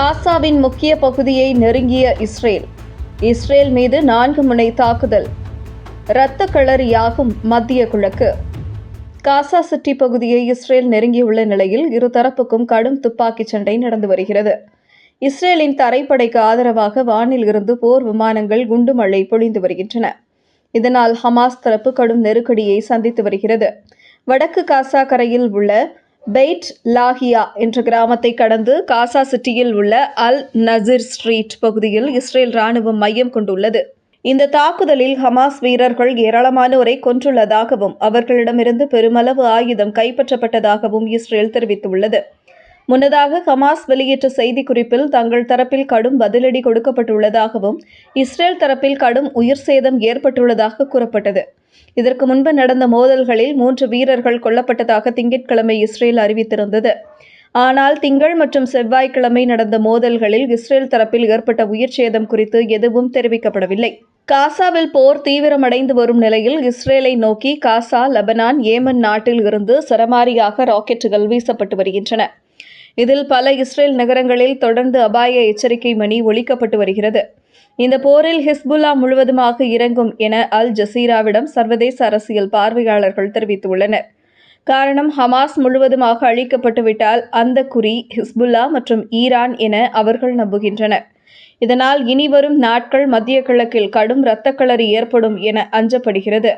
காசாவின் முக்கிய பகுதியை நெருங்கிய இஸ்ரேல். இஸ்ரேல் மீது நான்கு முனை தாக்குதல். இரத்த களரியாகும் மத்திய கிழக்கு. காசா சிட்டி பகுதியை இஸ்ரேல் நெருங்கியுள்ள நிலையில் இருதரப்புக்கும் கடும் துப்பாக்கிச் சண்டை நடந்து வருகிறது. இஸ்ரேலின் தரைப்படைக்கு ஆதரவாக வானில் இருந்து போர் விமானங்கள் குண்டு மழை பொழிந்து வருகின்றன. இதனால் ஹமாஸ் தரப்பு கடும் நெருக்கடியை சந்தித்து வருகிறது. வடக்கு காசா கரையில் உள்ள பெய்ட் லாஹியா என்ற கிராமத்தை கடந்து காசா சிட்டியில் உள்ள அல் நசிர் ஸ்ட்ரீட் பகுதியில் இஸ்ரேல் ராணுவம் மையம் கொண்டுள்ளது. இந்த தாக்குதலில் ஹமாஸ் வீரர்கள் ஏராளமானோரை கொன்றுள்ளதாகவும் அவர்களிடமிருந்து பெருமளவு ஆயுதம் கைப்பற்றப்பட்டதாகவும் இஸ்ரேல் தெரிவித்துள்ளது. முன்னதாக ஹமாஸ் வெளியிட்ட செய்திக்குறிப்பில் தங்கள் தரப்பில் கடும் பதிலடி கொடுக்கப்பட்டுள்ளதாகவும் இஸ்ரேல் தரப்பில் கடும் உயிர் சேதம் ஏற்பட்டுள்ளதாக கூறப்பட்டது. இதற்கு முன்பு நடந்த மோதல்களில் மூன்று வீரர்கள் கொல்லப்பட்டதாக திங்கட்கிழமை இஸ்ரேல் அறிவித்திருந்தது. ஆனால் திங்கள் மற்றும் செவ்வாய்க்கிழமை நடந்த மோதல்களில் இஸ்ரேல் தரப்பில் ஏற்பட்ட உயிர் சேதம் குறித்து எதுவும் தெரிவிக்கப்படவில்லை. காசாவில் போர் தீவிரமடைந்து வரும் நிலையில் இஸ்ரேலை நோக்கி காசா லெபனான் ஏமன் நாட்டில் இருந்து சரமாரியாக ராக்கெட்டுகள் வீசப்பட்டு வருகின்றன. இதில் பல இஸ்ரேல் நகரங்களில் தொடர்ந்து அபாய எச்சரிக்கை மணி ஒழிக்கப்பட்டு வருகிறது. இந்த போரில் ஹிஸ்புல்லா முழுவதுமாக இறங்கும் என அல் ஜசீராவிடம் சர்வதேச அரசியல் பார்வையாளர்கள் தெரிவித்துள்ளனர். காரணம் ஹமாஸ் முழுவதுமாக அழிக்கப்பட்டுவிட்டால் அந்த குறி ஹிஸ்புல்லா மற்றும் ஈரான் என அவர்கள் நம்புகின்றனர். இதனால் இனிவரும் நாட்கள் மத்திய கிழக்கில் கடும் இரத்தக்களறி ஏற்படும் என அஞ்சப்படுகிறது.